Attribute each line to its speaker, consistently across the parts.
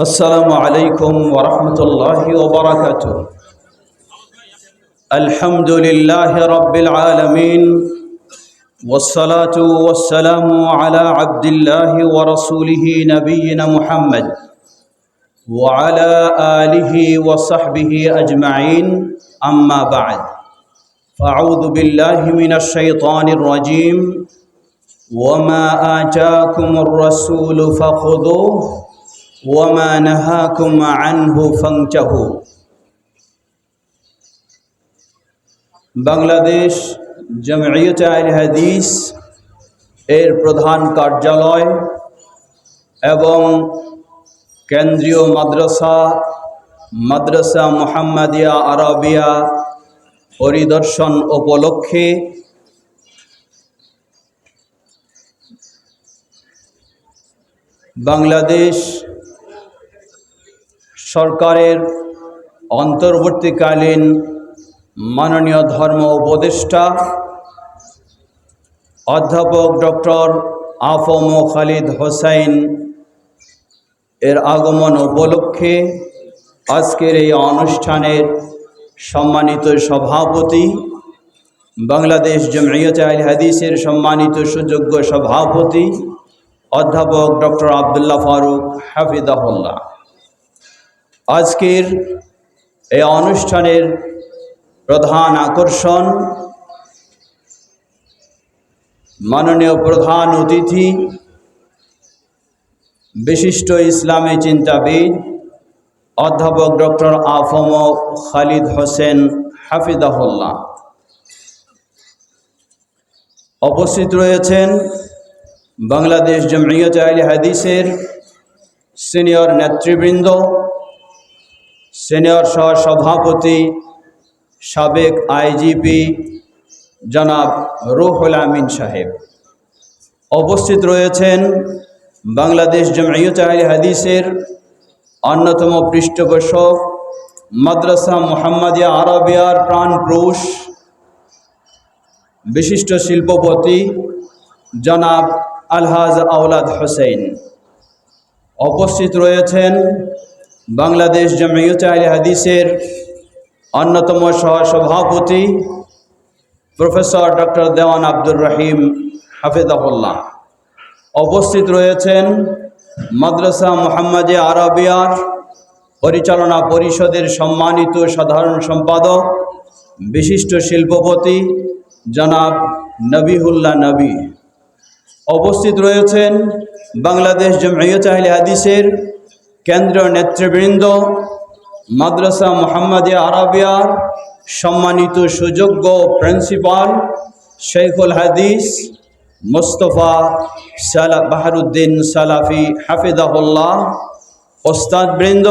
Speaker 1: السلام عليكم ورحمة الله وبركاته. الحمد لله رب العالمين والصلاة والسلام على عبد الله ورسوله نبينا محمد وعلى آله وصحبه أجمعين. أما بعد فأعوذ بالله من الشيطان الرجيم. وما آتاكم الرسول فخذوه ওয়ামা নাহাকুম আনহু ফাংচাহু। বাংলাদেশ জমিয়ত আল হাদিস এর প্রধান কার্যালয় এবং কেন্দ্রীয় মাদ্রাসা মাদ্রাসা মোহাম্মদিয়া আরবিয়া পরিদর্শন উপলক্ষে বাংলাদেশ সরকারের অন্তর্বর্তীকালীন মাননীয় ধর্ম উপদেষ্টা অধ্যাপক ডক্টর আফম খালিদ হোসাইন এর আগমন উপলক্ষে আজকের এই অনুষ্ঠানের সম্মানিত সভাপতি, বাংলাদেশ জমিয়ত আল হাদিসের সম্মানিত সুযোগ্য সভাপতি, অধ্যাপক ডক্টর আবদুল্লাহ ফারুক হাফিদাহুল্লাহ আজকের এই অনুষ্ঠানের প্রধান আকর্ষণ মাননীয় প্রধান অতিথি, বিশিষ্ট ইসলামী চিন্তাবিদ, অধ্যাপক ডক্টর আফম খালিদ হোসেন হাফিদাহুল্লাহ উপস্থিত রয়েছেন বাংলাদেশ জমিয়ত আলী হাদিসের সিনিয়র নেতৃবৃন্দ সিনিয়র সহ সভাপতি, সাবেক আইজিপি জনাব রুহুল আমিন সাহেব। উপস্থিত রয়েছেন বাংলাদেশ জমিয়ত আলী হাদিসের অন্যতম পৃষ্ঠপোষক মাদ্রাসা মোহাম্মদিয়া আরবিয়ার প্রাণপুরুষ বিশিষ্ট শিল্পপতি জনাব আলহাজ আওলাদ হোসেন। উপস্থিত রয়েছেন বাংলাদেশ জমিয়ত আলী হাদিসের অন্যতম সহসভাপতি প্রফেসর ডক্টর দেওয়ান আব্দুর রহিম হাফিজাহুল্লাহ। উপস্থিত রয়েছেন মাদ্রাসা মোহাম্মদে আরবিয়ার পরিচালনা পরিষদের সম্মানিত সাধারণ সম্পাদক, বিশিষ্ট শিল্পপতি জনাব নবিহুল্লাহ নবী। উপস্থিত রয়েছেন বাংলাদেশ জমিয়ত আহলে হাদিসের কেন্দ্রীয় নেতৃবৃন্দ, মাদ্রাসা মোহাম্মদে আরবিয়ার সম্মানিত সুযোগ্য প্রিন্সিপাল শেখুল হাদিস, মোস্তফা সালা বাহারুদ্দিন সালাফি হাফিদাহুল্লাহ ওস্তাদবৃন্দ,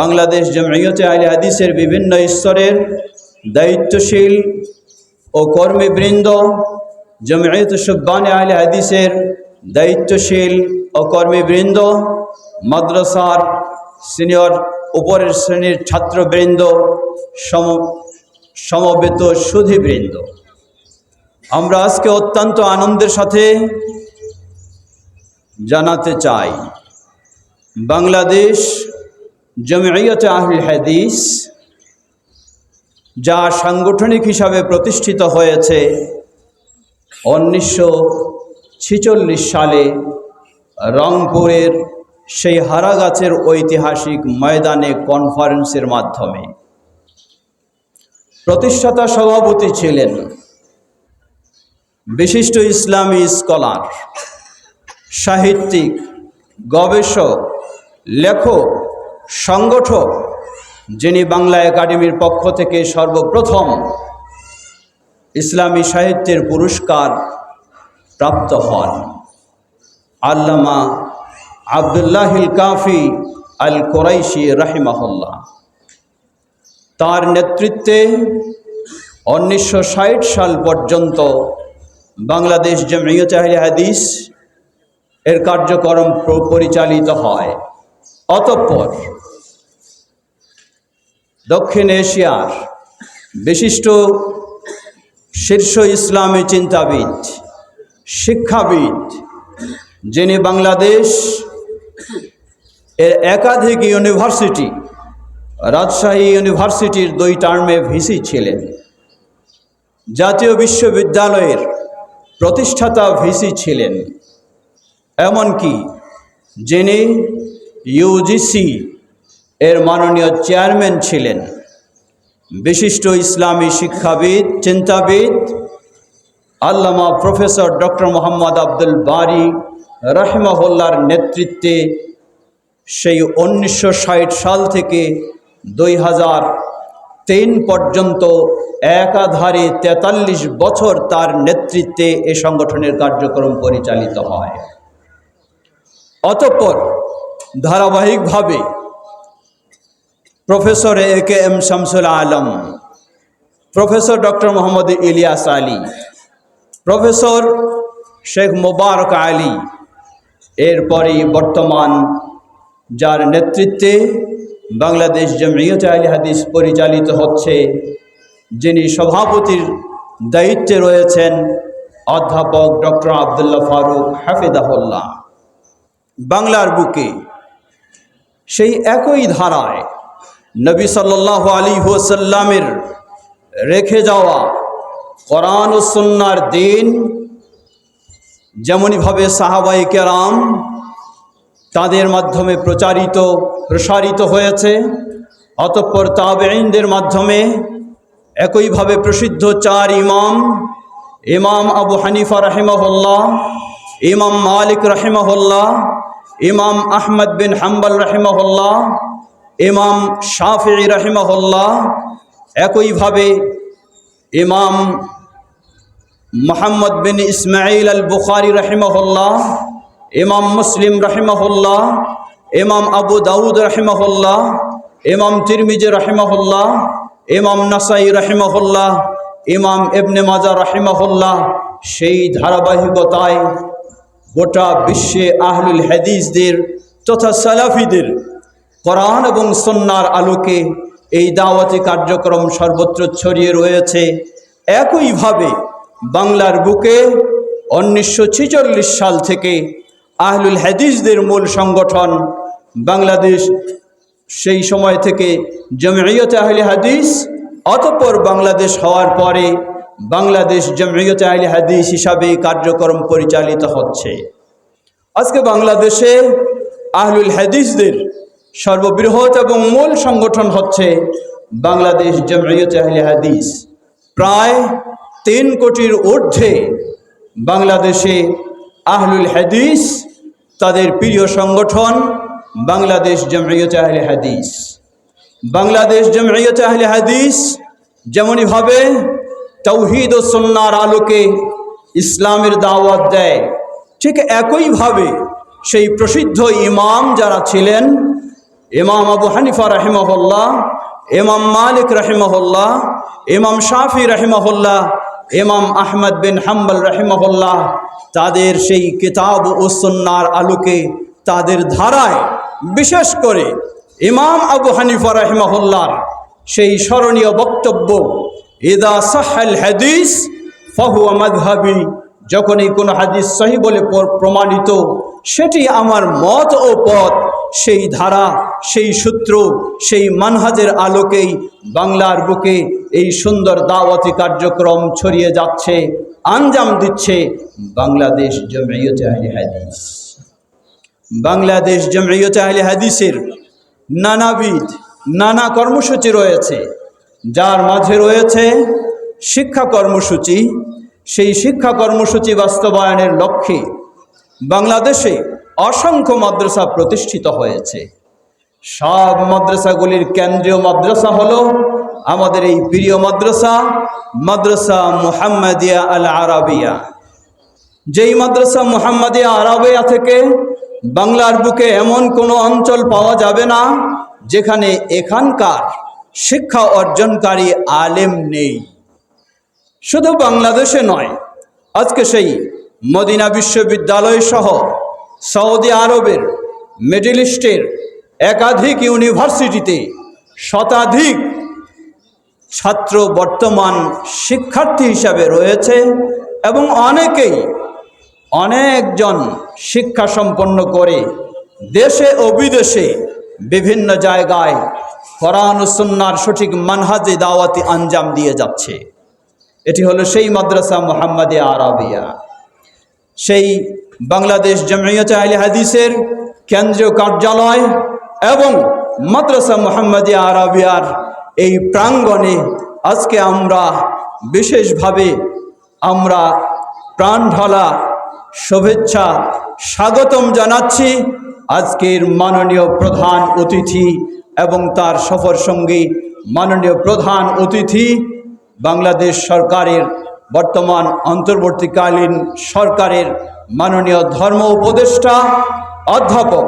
Speaker 1: বাংলাদেশ জমিয়তে আলী হাদিসের বিভিন্ন স্তরের দায়িত্বশীল ও কর্মীবৃন্দ, জমিয়ত সুব্বানে আলী হাদিসের দায়িত্বশীল ও কর্মীবৃন্দ মাদ্রাসার সিনিয়র উপরের শ্রেণির ছাত্রবৃন্দ, সম, সমবেত সুধীবৃন্দ। আমরা আজকে অত্যন্ত আনন্দের সাথে জানাতে চাই, বাংলাদেশ জমিয়ত আহুল হাদিস, যা সাংগঠনিক হিসাবে প্রতিষ্ঠিত হয়েছে উনিশশো সালে রংপুরের সেই হারাগাছের ঐতিহাসিক ময়দানে কনফারেন্সের মাধ্যমে। প্রতিষ্ঠাতা সভাপতি ছিলেন বিশিষ্ট ইসলামী স্কলার, সাহিত্যিক, গবেষক, লেখক, সংগঠক, যিনি বাংলা একাডেমির পক্ষ থেকে সর্বপ্রথম ইসলামী সাহিত্যের পুরস্কার প্রাপ্ত হন। আল্লামা আবদুল্লাহিল কাফি আল কোরাইশি রাহিমাহুল্লাহ। তার নেতৃত্বে উনিশশো ষাট সাল পর্যন্ত বাংলাদেশ জমিয়ত হাদিস এর কার্যক্রম পরিচালিত হয়। অতঃপর দক্ষিণ এশিয়ার বিশিষ্ট শীর্ষ ইসলামী চিন্তাবিদ, শিক্ষাবিদ যিনি বাংলাদেশ এর একাধিক ইউনিভার্সিটি, রাজশাহী ইউনিভার্সিটির দুই টার্মে ভিসি ছিলেন। জাতীয় বিশ্ববিদ্যালয়ের প্রতিষ্ঠাতা ভিসি ছিলেন। এমনকি যিনি ইউজিসি এর মাননীয় চেয়ারম্যান ছিলেন। বিশিষ্ট ইসলামী শিক্ষাবিদ, চিন্তাবিদ, আল্লামা প্রফেসর ডক্টর মোহাম্মদ আব্দুল বারি রাহিমাহুল্লার নেতৃত্বে সেই উনিশশো ষাট সাল থেকে দুই হাজার তিন পর্যন্ত একাধারে তেতাল্লিশ বছর তার নেতৃত্বে এ সংগঠনের কার্যক্রম পরিচালিত হয়। অতঃপর ধারাবাহিকভাবে professor A K M Shamsul Alam, professor doctor Mohammad Ilias Ali, professor Sheikh Mobarak Ali এরপরই বর্তমান যার নেতৃত্বে বাংলাদেশ জমিয়ত আলী হাদিস পরিচালিত হচ্ছে, যিনি সভাপতির দায়িত্বে রয়েছেন অধ্যাপক ডক্টর আবদুল্লাহ ফারুক হাফিদাহুল্লাহ। বাংলার বুকে সেই একই ধারায় নবী সাল্লাহ আলী হুসাল্লামের রেখে যাওয়া কোরআন সন্ন্যার দিন যেমনইভাবে সাহাবাই কেরাম তাদের মাধ্যমে প্রচারিত, প্রসারিত হয়েছে, অতঃপর তাবেইনদের মাধ্যমে একইভাবে প্রসিদ্ধ চার ইমাম ইমাম আবু হানিফা রাহিমহল্লা ইমাম মালিক রাহিমহল্লা ইমাম আহমদ বিন হাম্বল রাহিমহল্লা ইমাম শাফি রাহিমহল্লা একইভাবে ইমাম মোহাম্মদ বিন ইসমাইল আল বুখারি রাহিমহল্লা ইমাম মুসলিম রাহিমহল্লা ইমাম আবু দাউদ রাহিমহল্লা ইমাম তিরমিজ রাহিমহল্লা ইমাম নাসাই রাহিমহল্লা ইমাম এবনে মাজা রাহিমহল্লা সেই ধারাবাহিকতায় গোটা বিশ্বে আহলুল হাদিসদের তথা সালাফিদের কোরআন এবং সন্ন্যার আলোকে এই দাওয়াতি কার্যক্রম সর্বত্র ছড়িয়ে রয়েছে। একইভাবে বাংলার বুকে উনিশশো ছেচল্লিশ সাল থেকে আহলুল হাদিসদের মূল সংগঠন বাংলাদেশ, সেই সময় থেকে জমিয়ত আহলে হাদিস, অতঃপর বাংলাদেশ হওয়ার পরে বাংলাদেশ জমিয়ত আহলে হাদিস হিসাবে কার্যক্রম পরিচালিত হচ্ছে। আজকে বাংলাদেশে আহলুল হাদিসদের সর্ববৃহৎ এবং মূল সংগঠন হচ্ছে বাংলাদেশ জমিয়ত আহলে হাদিস। প্রায় তিন কোটির ঊর্ধ্বে বাংলাদেশে আহলুল হাদিস, তাদের প্রিয় সংগঠন বাংলাদেশ জমিয়ত আহলে হাদিস। বাংলাদেশ জমিয়ত আহলে হাদিস যেমনইভাবে তৌহিদ ও সন্ন্যার আলোকে ইসলামের দাওয়াত দেয়, ঠিক একইভাবে সেই প্রসিদ্ধ ইমাম যারা ছিলেন, ইমাম আবু হানিফা রাহিমহল্লা ইমাম মালিক রাহিমহল্লা ইমাম শাফি রাহিমহল্লা ইমাম আহমদ বিন হাম্বল রাহিমহল্লাহ তাদের সেই কিতাব ও সন্ন্যার আলোকে তাদের ধারায় বিশেষ করে ইমাম আবু হানিফা রাহিমহল্লার সেই স্মরণীয় বক্তব্য, ইদা সাহাল হাদিস ফাহু মাদহাবি যখনই কোনো হাদিস সহি বলে প্রমাণিত, সেটি আমার মত ও পথ, সেই ধারা, সেই সূত্র, সেই মানহাজের আলোকেই বাংলার বুকে এই সুন্দর দাওয়াতি কার্যক্রম ছড়িয়ে যাচ্ছে, আঞ্জাম দিচ্ছে বাংলাদেশ জমিয়ত আহলে হাদিস। বাংলাদেশ জমিয়ত আহলে হাদিসের নানাবিধ, নানা কর্মসূচি রয়েছে। যার মাঝে রয়েছে শিক্ষা কর্মসূচি। সেই শিক্ষা কর্মসূচি বাস্তবায়নের লক্ষ্যে বাংলাদেশে অসংখ্য মাদ্রাসা প্রতিষ্ঠিত হয়েছে। সব মাদ্রাসাগুলির কেন্দ্রীয় মাদ্রাসা হলো আমাদের এই প্রিয় মাদ্রাসা মাদ্রাসা মুহাম্মাদিয়া আল আরাবিয়া যেই মাদ্রাসা মুহাম্মাদিয়া আরাবিয়া থেকে বাংলার বুকে এমন কোনো অঞ্চল পাওয়া যাবে না, যেখানে এখানকার শিক্ষা অর্জনকারী আলেম নেই। শুধু বাংলাদেশে নয়, আজকে সেই মদিনা বিশ্ববিদ্যালয় সহ সৌদি আরবের, মিডিল ইস্টের একাধিক ইউনিভার্সিটিতে শতাধিক ছাত্র বর্তমান শিক্ষার্থী হিসাবে রয়েছে এবং অনেকেই অনেকজন শিক্ষা সম্পন্ন করে দেশে ও বিদেশে বিভিন্ন জায়গায় কোরআন সুন্নার সঠিক মানহাজে দাওয়াতি আঞ্জাম দিয়ে যাচ্ছে। এটি হলো সেই মাদ্রাসা মোহাম্মদে আরাবিয়া। সেই বাংলাদেশ জমিয়ত আলী হাদিসের কেন্দ্রীয় কার্যালয় এবং মাদ্রাসা মোহাম্মদী আরাবিয়ার এই প্রাঙ্গণে আজকে আমরা বিশেষভাবে আমরা প্রাণ ঢালা শুভেচ্ছা স্বাগতম জানাচ্ছি আজকের মাননীয় প্রধান অতিথি এবং তার সফর সঙ্গী মাননীয় প্রধান অতিথি বাংলাদেশ সরকারের বর্তমান অন্তর্বর্তীকালীন সরকারের মাননীয় ধর্ম উপদেষ্টা অধ্যাপক,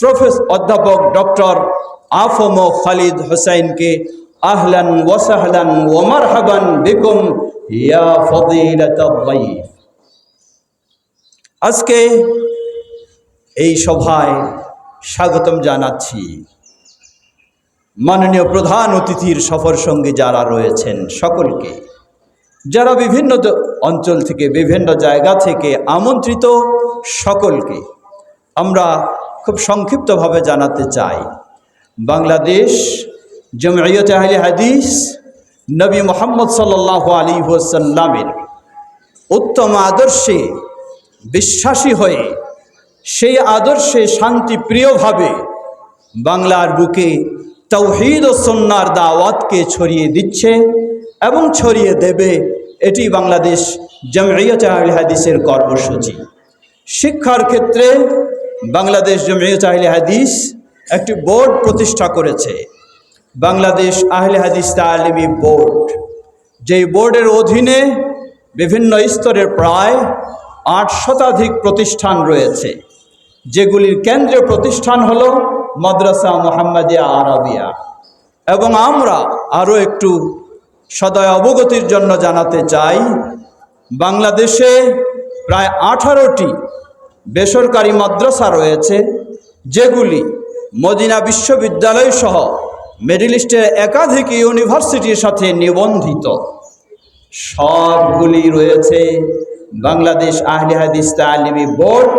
Speaker 1: প্রফেস অধ্যাপক ডক্টর আফম খালিদ হোসাইনকে আহলান ওয়াসাহলান ওমার হাবান বেকুম ইয়া ফদিলাত দাইফ আজকে এই সভায় স্বাগতম জানাচ্ছি মাননীয় প্রধান অতিথির সফর সঙ্গে যারা রয়েছেন সকলকে। যারা বিভিন্ন অঞ্চল থেকে, বিভিন্ন জায়গা থেকে আমন্ত্রিত সকলকে আমরা খুব সংক্ষিপ্তভাবে জানাতে চাই। বাংলাদেশ জমিয়ত আহলে হাদিস নবী মোহাম্মদ সাল্লাহ আলী ওসাল্লামের উত্তম আদর্শে বিশ্বাসী হয়ে সেই আদর্শে শান্তিপ্রিয়ভাবে বাংলার বুকে তৌহিদ ও সন্ন্যার দাওয়াতকে ছড়িয়ে দিচ্ছে এবং ছড়িয়ে দেবে এটি বাংলাদেশ জমিয়ত আহলে হাদিসের কর্মসূচি। শিক্ষার ক্ষেত্রে বাংলাদেশ জমিয়ত আহলে হাদিস একটি বোর্ড প্রতিষ্ঠা করেছে। বাংলাদেশ আহলে হাদিস তালিমি বোর্ড। যেই বোর্ডের অধীনে বিভিন্ন স্তরের প্রায় আট শতাধিক প্রতিষ্ঠান রয়েছে। যেগুলির কেন্দ্রীয় প্রতিষ্ঠান হলো মাদ্রাসা মোহাম্মদিয়া আরবিয়া। এবং আমরা আরও একটু সদয় অবগতির জন্য জানাতে চাই, বাংলাদেশে প্রায় আঠারোটি বেসরকারি মাদ্রাসা রয়েছে, যেগুলি মদিনা বিশ্ববিদ্যালয় সহ মিডিল ইস্টের একাধিক ইউনিভার্সিটির সাথে নিবন্ধিত। সবগুলি রয়েছে বাংলাদেশ আহলে হাদিস তালিমি বোর্ড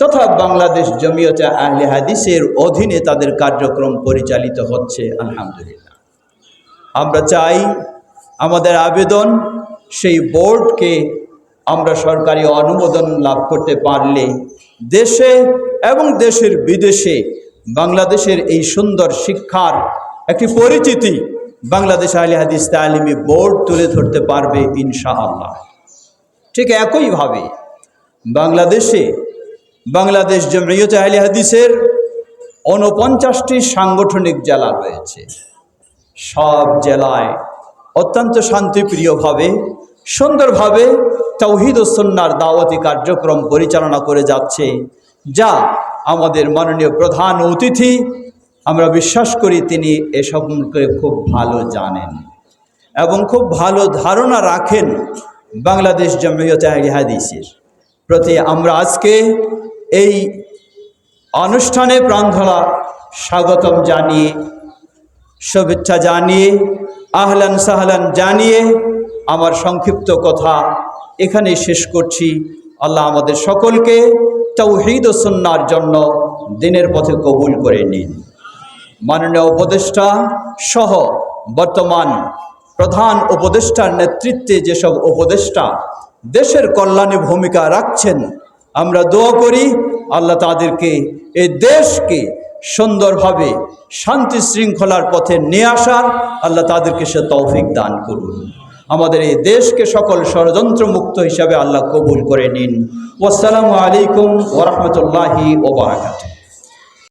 Speaker 1: তথা বাংলাদেশ জমিয়তে আহলে হাদিসের অধীনে তাদের কার্যক্রম পরিচালিত হচ্ছে, আলহামদুলিল্লাহ। আমরা চাই আমাদের আবেদন সেই বোর্ডকে আমরা সরকারি অনুমোদন লাভ করতে পারলে দেশে এবং দেশের বিদেশে বাংলাদেশের এই সুন্দর শিক্ষার একটি পরিচিতি বাংলাদেশ আলী হাদিস তালিমি বোর্ড তুলে ধরতে পারবে ইনশাআল্লাহ। ঠিক একইভাবে বাংলাদেশে বাংলাদেশ জমিয়ত আলী হাদিসের ঊনপঞ্চাশটি সাংগঠনিক জেলা রয়েছে। সব জেলায় অত্যন্ত শান্তিপ্রিয়ভাবে, সুন্দরভাবে তৌহিদ ও সন্ন্যার দাওয়াতি কার্যক্রম পরিচালনা করে যাচ্ছে, যা আমাদের মাননীয় প্রধান অতিথি আমরা বিশ্বাস করি তিনি এ সম্পর্কে খুব ভালো জানেন এবং খুব ভালো ধারণা রাখেন বাংলাদেশ জমিয়ত হাদিসের প্রতি আমরা আজকে এই অনুষ্ঠানে প্রাণধরা স্বাগতম জানিয়ে, শুভেচ্ছা জানিয়ে, আহলান সাহলান জানিয়ে আমার সংক্ষিপ্ত কথা এখানেই শেষ করছি। আল্লাহ আমাদের সকলকে তৌহিদ ও সুন্নার জন্য দিনের পথে কবুল করে নিন। মাননীয় উপদেষ্টা সহ বর্তমান প্রধান উপদেষ্টার নেতৃত্বে যেসব উপদেষ্টা দেশের কল্যাণে ভূমিকা রাখছেন, আমরা দোয়া করি আল্লাহ তাদেরকে এই দেশকে সুন্দরভাবে শান্তি শৃঙ্খলার পথে নিয়ে আসার, আল্লাহ তাদেরকে সে তৌফিক দান করুন। আমাদের এই দেশকে সকল ষড়যন্ত্র মুক্ত হিসাবে আল্লাহ কবুল করে নিন। ওয়াসালামু আলাইকুম ওরহমতুল্লাহি ওবরাকাতুহ